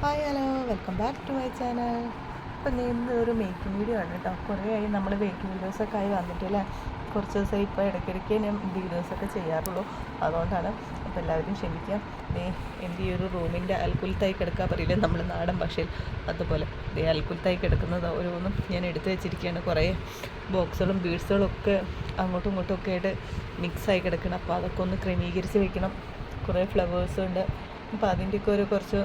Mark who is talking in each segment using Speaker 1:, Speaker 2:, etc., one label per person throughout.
Speaker 1: Hi hello welcome back to my channel ഇപ്പം ഇന്ന് ഒരു മേക്കിംഗ് വീഡിയോ ആണ് കേട്ടോ. കുറേ ആയി നമ്മൾ മേക്കിംഗ് വീഡിയോസൊക്കെ ആയി വന്നിട്ടില്ല? കുറച്ച് ദിവസമായി ഇപ്പോൾ ഇടയ്ക്കിടയ്ക്ക് ഞാൻ വീഡിയോസൊക്കെ ചെയ്യാറുള്ളൂ. അതുകൊണ്ടാണ് അപ്പോൾ എല്ലാവരും ക്ഷമിക്കാം. ദേ എന്റെ ഈ ഒരു റൂമിന്റെ അൽക്കുലത്തായി കിടക്കാൻ പറയില്ലേ നമ്മൾ നാടൻ ഭാഷയിൽ അതുപോലെ ദേ അൽക്കുലത്തായി കിടക്കുന്നത് ഓരോന്നും ഞാൻ എടുത്തു വെച്ചിരിക്കുകയാണ്. കുറേ ബോക്സുകളും ബീഡ്സുകളും ഒക്കെ അങ്ങോട്ടും ഇങ്ങോട്ടും ഒക്കെ ആയിട്ട് മിക്സായി കിടക്കണം. അപ്പോൾ അതൊക്കെ ഒന്ന് ക്രമീകരിച്ച് വെക്കണം. കുറേ ഫ്ലവേഴ്സും ഉണ്ട്. അപ്പോൾ അതിന്റെയൊക്കെ ഒരു കുറച്ച്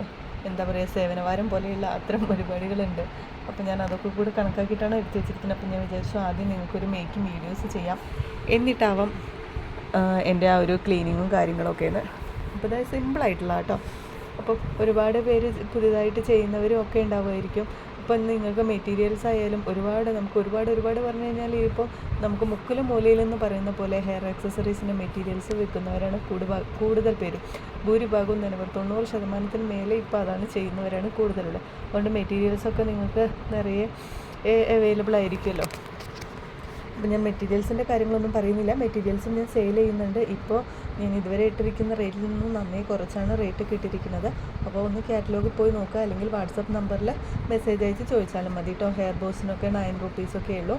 Speaker 1: എന്താ പറയുക സേവനവാരം പോലെയുള്ള അത്തരം പരിപാടികളുണ്ട്. അപ്പോൾ ഞാൻ അതൊക്കെ കൂടി കണക്കാക്കിയിട്ടാണ് എടുത്ത് വെച്ചിരിക്കുന്നത്. അപ്പോൾ ഞാൻ വിചാരിച്ചു ആദ്യം നിങ്ങൾക്കൊരു മേക്കിംഗ് വീഡിയോസ് ചെയ്യാം. എന്നിട്ടാവാം എന്റെ ആ ഒരു ക്ലീനിങ്ങും കാര്യങ്ങളൊക്കെ അപ്പോൾ അതായത് സിമ്പിളായിട്ടുള്ള കേട്ടോ. അപ്പോൾ ഒരുപാട് പേര് പുതിയതായിട്ട് ചെയ്യുന്നവരും ഒക്കെ ഉണ്ടാവുമായിരിക്കും. ഇപ്പം നിങ്ങൾക്ക് മെറ്റീരിയൽസ് ആയാലും ഒരുപാട് നമുക്ക് ഒരുപാട് ഒരുപാട് പറഞ്ഞു കഴിഞ്ഞാൽ ഇപ്പോൾ നമുക്ക് മുക്കിലും മൂലയിലെന്ന് പറയുന്ന പോലെ ഹെയർ ആക്സസറീസിന്റെ മെറ്റീരിയൽസ് വിൽക്കുന്നവരാണ് കൂടുതൽ പേരും. ഭൂരിഭാഗവും ഒരു തൊണ്ണൂറ് ശതമാനത്തിന് മേലെ ഇപ്പോൾ അതാണ് ചെയ്യുന്നവരാണ് കൂടുതലുള്ളത്. അതുകൊണ്ട് മെറ്റീരിയൽസൊക്കെ നിങ്ങൾക്ക് നിറയെ അവൈലബിൾ ആയിരിക്കുമല്ലോ. അപ്പോൾ ഞാൻ മെറ്റീരിയൽസിന്റെ കാര്യങ്ങളൊന്നും പറയുന്നില്ല. മെറ്റീരിയൽസും ഞാൻ സെയിൽ ചെയ്യുന്നുണ്ട്. ഇപ്പോൾ ഞാൻ ഇതുവരെ ഇട്ടിരിക്കുന്ന റേറ്റിൽ നിന്നും നന്നേ കുറച്ചാണ് റേറ്റ് കിട്ടിയിരിക്കുന്നത്. അപ്പോൾ ഒന്ന് കാറ്റലോഗിൽ പോയി നോക്കുക. അല്ലെങ്കിൽ വാട്സപ്പ് നമ്പറിൽ മെസ്സേജ് അയച്ച് ചോദിച്ചാലും മതി കേട്ടോ. ഹെയർ ബോസിനൊക്കെ നയൻ റുപ്പീസൊക്കെ ഉള്ളൂ.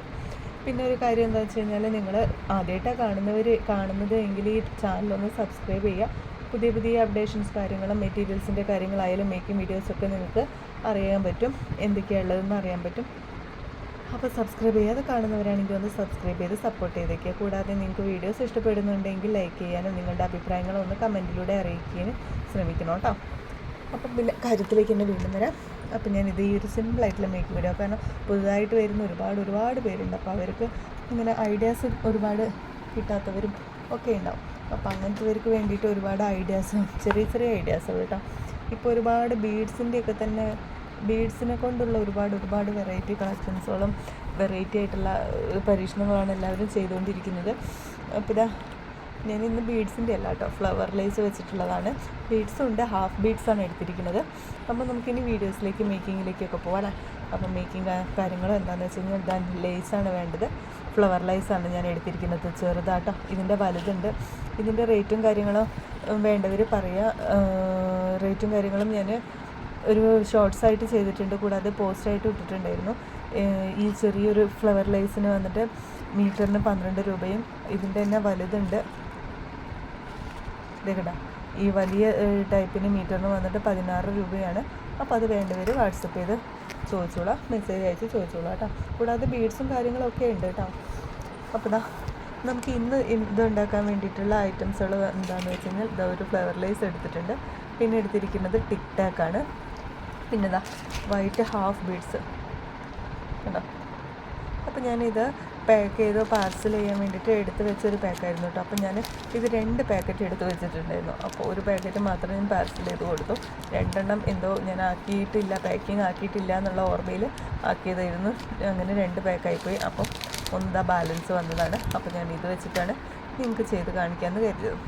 Speaker 1: പിന്നെ ഒരു കാര്യം എന്താ വെച്ച് കഴിഞ്ഞാൽ നിങ്ങൾ ആദ്യമായിട്ടാണ് കാണുന്നവർ കാണുന്നത് എങ്കിൽ ഈ ചാനലൊന്ന് സബ്സ്ക്രൈബ് ചെയ്യുക. പുതിയ പുതിയ അപ്ഡേഷൻസ് കാര്യങ്ങളും മെറ്റീരിയൽസിന്റെ കാര്യങ്ങളായാലും മേക്കിംഗ് വീഡിയോസൊക്കെ നിങ്ങൾക്ക് അറിയാൻ പറ്റും. എന്തൊക്കെയാണ് ഉള്ളതെന്ന് അറിയാൻ പറ്റും. അപ്പോൾ സബ്സ്ക്രൈബ് ചെയ്യാതെ കാണുന്നവരാണെങ്കിൽ ഒന്ന് സബ്സ്ക്രൈബ് ചെയ്ത് സപ്പോർട്ട് ചെയ്തേക്കുക കൂടാതെ നിങ്ങൾക്ക് വീഡിയോസ് ഇഷ്ടപ്പെടുന്നുണ്ടെങ്കിൽ ലൈക്ക് ചെയ്യാനും നിങ്ങളുടെ അഭിപ്രായങ്ങൾ ഒന്ന് കമന്റിലൂടെ അറിയിക്കാനും ശ്രമിക്കണം കേട്ടോ അപ്പം പിന്നെ കാര്യത്തിലേക്ക് തന്നെ വീണ്ടും വരാം. അപ്പം ഞാൻ ഇത് ഈ ഒരു സിമ്പിൾ സിമ്പിളായിട്ടുള്ള മേക്ക് വീഡിയോ കാരണം പുതുതായിട്ട് വരുന്ന ഒരുപാട് ഒരുപാട് പേരുണ്ട്. അപ്പോൾ അവർക്ക് ഇങ്ങനെ ഐഡിയാസ് ഒരുപാട് കിട്ടാത്തവരും ഒക്കെ ഉണ്ടാവും. അപ്പോൾ അങ്ങനത്തെവർക്ക് വേണ്ടിയിട്ട് ഒരുപാട് ഐഡിയാസ് ചെറിയ ചെറിയ ഐഡിയാസ് കേട്ടോ ഇപ്പോൾ ഒരുപാട് ബീഡ്സിന്റെയൊക്കെ തന്നെ ബീഡ്സിനെ കൊണ്ടുള്ള ഒരുപാട് ഒരുപാട് വെറൈറ്റി കളക്ഷൻസുകളും വെറൈറ്റി ആയിട്ടുള്ള പരീക്ഷണങ്ങളാണ് എല്ലാവരും ചെയ്തുകൊണ്ടിരിക്കുന്നത്. അപ്പോൾ ഇതാ ഞാൻ ഇന്ന് ബീഡ്സിന്റെ അല്ല കേട്ടോ ഫ്ലവർ ലേസ് വെച്ചിട്ടുള്ളതാണ്. ബീഡ്സും ഉണ്ട് ഹാഫ് ബീഡ്സാണ് എടുത്തിരിക്കുന്നത്. അപ്പോൾ നമുക്കിനി വീഡിയോസിലേക്ക് മേക്കിങ്ങിലേക്കൊക്കെ പോകാം അപ്പോൾ മേക്കിംഗ് കാര്യങ്ങളും എന്താണെന്ന് വെച്ച് കഴിഞ്ഞാൽ ദാൻ ലേസാണ് വേണ്ടത്. ഫ്ലവർ ലൈസാണ് ഞാൻ എടുത്തിരിക്കുന്നത് ചെറുതാട്ടോ. ഇതിന്റെ വലുതുണ്ട്. ഇതിന്റെ റേറ്റും കാര്യങ്ങളും വേണ്ടവർ പറയുക റേറ്റും കാര്യങ്ങളും ഞാൻ ഒരു ഷോർട്സ് ആയിട്ട് ചെയ്തിട്ടുണ്ട്. കൂടാതെ പോസ്റ്റ് ആയിട്ട് ഇട്ടിട്ടുണ്ടായിരുന്നു. ഈ ചെറിയൊരു ഫ്ലവർ ലൈസിന് വന്നിട്ട് മീറ്ററിന് പന്ത്രണ്ട് രൂപയും ഇതിന്റെ തന്നെ വലുതുണ്ട്. ഇതേക്കടാ ഈ വലിയ ടൈപ്പിന് മീറ്ററിന് വന്നിട്ട് പതിനാറ് രൂപയാണ്. അപ്പോൾ അത് വേണ്ടവർ വാട്സപ്പ് ചെയ്ത് ചോദിച്ചോളാം. മെസ്സേജ് അയച്ച് ചോദിച്ചോളാം കേട്ടോ. കൂടാതെ ബീഡ്സും കാര്യങ്ങളൊക്കെ ഉണ്ട് കേട്ടോ. അപ്പോൾ ദാ നമുക്ക് ഇന്ന് ഇതുണ്ടാക്കാൻ വേണ്ടിയിട്ടുള്ള ഐറ്റംസുകൾ എന്താണെന്ന് വെച്ച് കഴിഞ്ഞാൽ ഒരു ഫ്ലവർ ലൈസ് എടുത്തിട്ടുണ്ട്. പിന്നെ എടുത്തിരിക്കുന്നത് ടിക് ടാക്കാണ്. പിന്നെ ഇതാ വൈറ്റ് ഹാഫ് ബീഡ്സ് കണ്ടോ? അപ്പോൾ ഞാനിത് പാക്ക് ചെയ്ത് പാർസൽ ചെയ്യാൻ വേണ്ടിയിട്ട് എടുത്ത് വെച്ചൊരു പാക്കായിരുന്നു കേട്ടോ അപ്പോൾ ഞാൻ ഇത് രണ്ട് പാക്കറ്റ് എടുത്ത് വെച്ചിട്ടുണ്ടായിരുന്നു. അപ്പോൾ ഒരു പാക്കറ്റ് മാത്രമേ ഞാൻ പാർസൽ ചെയ്ത് കൊടുത്തു. രണ്ടെണ്ണം എന്തോ ഞാൻ ആക്കിയിട്ടില്ല പാക്കിംഗ് ആക്കിയിട്ടില്ല എന്നുള്ള ഓർമ്മയിൽ ആക്കിയതായിരുന്നു. അങ്ങനെ രണ്ട് പാക്കായിപ്പോയി അപ്പം ഒന്നാ ബാലൻസ് വന്നതാണ്. അപ്പോൾ ഞാൻ ഇത് വെച്ചിട്ടാണ് നിങ്ങൾക്ക് ചെയ്ത് കാണിക്കാമെന്ന് കരുതിയത്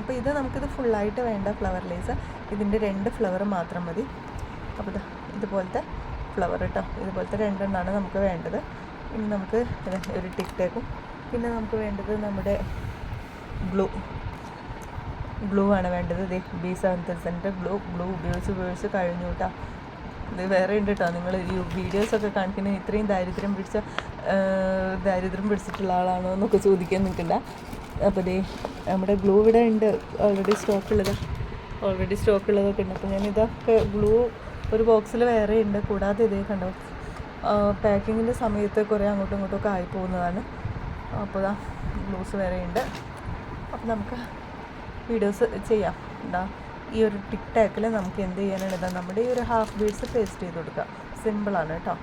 Speaker 1: അപ്പോൾ ഇത് നമുക്കിത് ഫുള്ളായിട്ട് വേണ്ട ഫ്ലവർ ലേസ് ഇതിന്റെ രണ്ട് ഫ്ലവർ മാത്രം മതി. അപ്പോൾ ഇതുപോലത്തെ ഫ്ലവർ കേട്ടോ ഇതുപോലത്തെ രണ്ടെണ്ണമാണ് നമുക്ക് വേണ്ടത്. ഇനി നമുക്ക് ഒരു ടിക് ടാക്കും പിന്നെ നമുക്ക് വേണ്ടത് നമ്മുടെ ഗ്ലൂ ബ്ലൂ ആണ് വേണ്ടത്. ദേ ബി സെവൻ തൗസൻഡിന്റെ ബ്ലൂ ഗ്ലൂ ഉപയോഗിച്ച് ഉപയോഗിച്ച് കഴിഞ്ഞു കേട്ടോ ഇത് വേറെ ഉണ്ട് കേട്ടോ നിങ്ങൾ ഈ വീഡിയോസൊക്കെ കാണിക്കുന്ന ഇത്രയും ദാരിദ്ര്യം പിടിച്ച ദാരിദ്ര്യം പിടിച്ചിട്ടുള്ള ആളാണോ എന്നൊക്കെ ചോദിക്കാൻ നിൽക്കണ്ട. അപ്പോൾ ദേ നമ്മുടെ ഗ്ലൂ ഇവിടെ ഉണ്ട്. ഓൾറെഡി സ്റ്റോക്ക് ഉള്ളത്. ഓൾറെഡി സ്റ്റോക്ക് ഉള്ളതൊക്കെ ഉണ്ട്. അപ്പോൾ ഞാൻ ഇതൊക്കെ ഗ്ലൂ ഒരു ബോക്സിൽ വേറെ ഉണ്ട് കൂടാതെ ഇതേ കണ്ടോ? പാക്കിങ്ങിന്റെ സമയത്ത് കുറേ അങ്ങോട്ടും ഇങ്ങോട്ടും ഒക്കെ ആയി പോകുന്നതാണ്. അപ്പോൾ ഇതാ ബ്ലൂസ് വേറെ ഉണ്ട് അപ്പോൾ നമുക്ക് വീഡിയോസ് ചെയ്യാം. എന്താ ഈ ഒരു ടിക് ടാക്കിൽ നമുക്ക് എന്ത് ചെയ്യാനാണ്? നമ്മുടെ ഈ ഒരു ഹാഫ് ബീഡ്സ് പേസ്റ്റ് ചെയ്ത് കൊടുക്കുക സിമ്പിളാണ് കേട്ടോ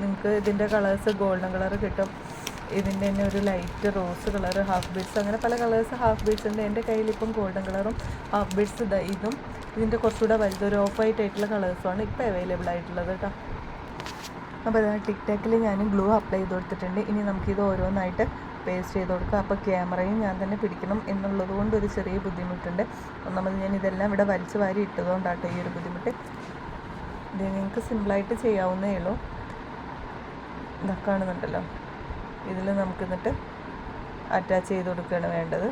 Speaker 1: നിങ്ങൾക്ക് ഇതിന്റെ കളേഴ്സ് ഗോൾഡൻ കളർ കിട്ടും. ഇതിന്റെ തന്നെ ഒരു light rose colour half beads അങ്ങനെ പല കളേഴ്സ് ഹാഫ് ബീഡ്സ് ഉണ്ട്. എന്റെ കയ്യിലിപ്പം ഗോൾഡൻ കളറും ഹാഫ് ബീഡ്സ് ഇതും ഇതിന്റെ കുറച്ചുകൂടെ വലുത് ഒരു ഓഫ് വൈറ്റ് ആയിട്ടുള്ള കളേഴ്സുമാണ് ഇപ്പോൾ അവൈലബിൾ ആയിട്ടുള്ളത് കേട്ടോ. അപ്പോൾ ഇതാ ടിക് ടാക്കിൽ ഞാൻ ഗ്ലൂ അപ്ലൈ ചെയ്ത് കൊടുത്തിട്ടുണ്ട്. ഇനി നമുക്കിത് ഓരോന്നായിട്ട് പേസ്റ്റ് ചെയ്ത് കൊടുക്കുക അപ്പോൾ ക്യാമറയും ഞാൻ തന്നെ പിടിക്കണം എന്നുള്ളത് കൊണ്ട് ഒരു ചെറിയ ബുദ്ധിമുട്ടുണ്ട്. ഒന്നാമത് ഞാൻ ഇതെല്ലാം ഇവിടെ വലിച്ചു വാരി ഇട്ടതുകൊണ്ടാട്ടോ ഈ ഒരു ബുദ്ധിമുട്ട്. ഇത് നിങ്ങൾക്ക് സിമ്പിളായിട്ട് ചെയ്യാവുന്നേ ഉള്ളൂ. ഇതൊക്കെ കാണുന്നുണ്ടല്ലോ. ഇതിൽ നമുക്ക് എന്നിട്ട് അറ്റാച്ച് ചെയ്ത് കൊടുക്കുകയാണ് വേണ്ടത്.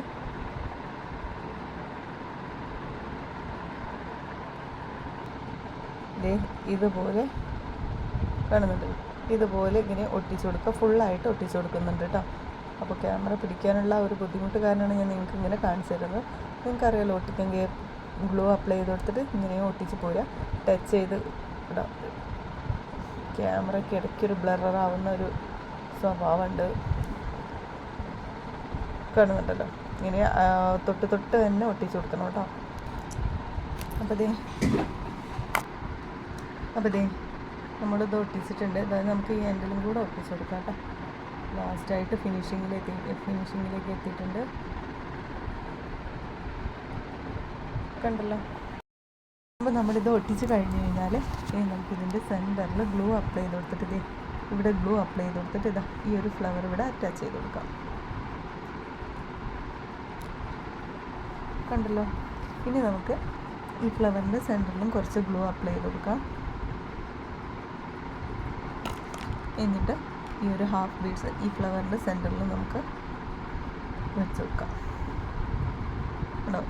Speaker 1: ഇതുപോലെ കാണുന്നുണ്ട്. ഇതുപോലെ ഇങ്ങനെ ഒട്ടിച്ചു കൊടുക്കുക. ഫുള്ളായിട്ട് ഒട്ടിച്ചു കൊടുക്കുന്നുണ്ട് കേട്ടോ. അപ്പോൾ ക്യാമറ പിടിക്കാനുള്ള ഒരു ബുദ്ധിമുട്ട് കാരണമാണ് ഞാൻ നിങ്ങൾക്ക് ഇങ്ങനെ കാണിച്ചു തരുന്നത്. നിങ്ങൾക്കറിയാലോ ഒട്ടിക്കെങ്കിൽ ഗ്ലൂ അപ്ലൈ ചെയ്ത് കൊടുത്തിട്ട് ഇങ്ങനെ ഒട്ടിച്ച് പോരാ. ടച്ച് ചെയ്ത് ഇടാം. ക്യാമറയ്ക്ക് ഇടയ്ക്കൊരു ബ്ലറാവുന്ന ഒരു സ്വഭാവമുണ്ട്. കാണുന്നുണ്ടല്ലോ. ഇങ്ങനെ തൊട്ട് തൊട്ട് തന്നെ ഒട്ടിച്ചു കൊടുക്കണം കേട്ടോ. അപ്പോൾ ദേ അപ്പോൾ ഇതേ നമ്മളിത് ഒട്ടിച്ചിട്ടുണ്ട്. അതായത് നമുക്ക് ഈ എൻഡിലും കൂടെ ഒട്ടിച്ചു കൊടുക്കാം കേട്ടോ. ലാസ്റ്റായിട്ട് ഫിനിഷിങ്ങിലെത്തി ഫിനിഷിങ്ങിലേക്ക് എത്തിയിട്ടുണ്ട്. കണ്ടല്ലോ. അപ്പോൾ നമ്മളിത് ഒട്ടിച്ച് കഴിഞ്ഞ് കഴിഞ്ഞാൽ ഇനി നമുക്കിതിന്റെ സെന്ററിൽ ഗ്ലൂ അപ്ലൈ ചെയ്ത് കൊടുത്തിട്ട് ഇതേ ഇവിടെ ഗ്ലൂ അപ്ലൈ ചെയ്ത് കൊടുത്തിട്ട് ഇതാ ഈ ഒരു ഫ്ലവർ ഇവിടെ അറ്റാച്ച് ചെയ്ത് കൊടുക്കാം. കണ്ടല്ലോ? ഇനി നമുക്ക് ഈ ഫ്ലവറിന്റെ സെന്ററിലും കുറച്ച് ഗ്ലൂ അപ്ലൈ ചെയ്ത് കൊടുക്കാം. എന്നിട്ട് ഈ ഒരു ഹാഫ് ബീഡ്സ് ഈ ഫ്ലവറിന്റെ സെന്ററിൽ നമുക്ക് വെച്ച് വെക്കാം.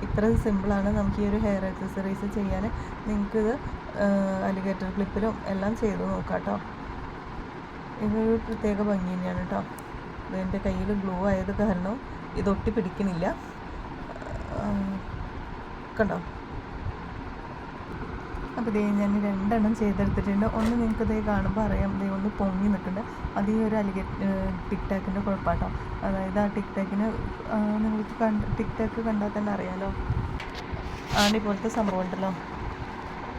Speaker 1: ഇത്ര സിമ്പിളാണ് നമുക്ക് ഈ ഒരു ഹെയർ ആക്സസറീസ് ചെയ്യാൻ. നിങ്ങൾക്കിത് അലിഗേറ്റർ ക്ലിപ്പിലും എല്ലാം ചെയ്ത് നോക്കാം കേട്ടോ ഇതൊരു പ്രത്യേക ഭംഗി തന്നെയാണ് കേട്ടോ എന്റെ കയ്യിൽ ഗ്ലൂ ആയത് കാരണം ഇതൊട്ടി പിടിക്കണില്ല കണ്ടോ? അപ്പോൾ ദേ ഞാൻ രണ്ടെണ്ണം ചെയ്തെടുത്തിട്ടുണ്ട്. ഒന്ന് നിങ്ങൾക്ക് ദേ കാണുമ്പോൾ അറിയാം. ദേ ഒന്ന് പൊങ്ങി നിൽക്കുന്നുണ്ട് അത് ഒരു അലിഗ ടിക് ടാക്കിന്റെ കുഴപ്പമാട്ടോ അതായത് ആ ടിക് ടാക്കിന് നിങ്ങൾക്ക് കണ്ട് ടിക് ടാക്ക് കണ്ടാൽ തന്നെ അറിയാലോ. ആണി പോലത്തെ സംഭവം ഉണ്ടല്ലോ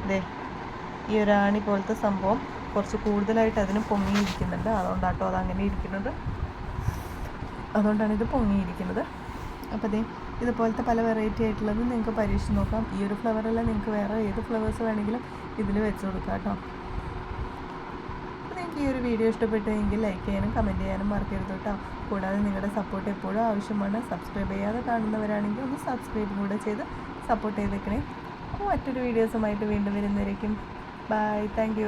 Speaker 1: ദേ ഈ ഒരു ആണി പോലത്തെ സംഭവം കുറച്ച് കൂടുതലായിട്ട് അതിന് പൊങ്ങിയിരിക്കുന്നുണ്ട്. അതുകൊണ്ടാട്ടോ അത് അങ്ങനെ ഇരിക്കുന്നത്. അതുകൊണ്ടാണ് ഇത് പൊങ്ങിയിരിക്കുന്നത്. അപ്പോൾ ദേ ഇതുപോലത്തെ പല വെറൈറ്റി ആയിട്ടുള്ളത് നിങ്ങൾക്ക് പരീക്ഷിച്ച് നോക്കാം. ഈ ഒരു ഫ്ലവറല്ല നിങ്ങൾക്ക് വേറെ ഏത് ഫ്ലവേഴ്സ് വേണമെങ്കിലും ഇതിൽ വെച്ച് കൊടുക്കാം കേട്ടോ. നിങ്ങൾക്ക് ഈ ഒരു വീഡിയോ ഇഷ്ടപ്പെട്ടുവെങ്കിൽ ലൈക്ക് ചെയ്യാനും കമന്റ് ചെയ്യാനും മറക്കരുത് കേട്ടോ. കൂടാതെ നിങ്ങളുടെ സപ്പോർട്ട് എപ്പോഴും ആവശ്യമാണ്. സബ്സ്ക്രൈബ് ചെയ്യാതെ കാണുന്നവരാണെങ്കിൽ ഒന്ന് സബ്സ്ക്രൈബ് കൂടെ ചെയ്ത് സപ്പോർട്ട് ചെയ്തേക്കണേ. മറ്റൊരു വീഡിയോസുമായിട്ട് വീണ്ടും വരുന്നവരേക്കും. Bye thank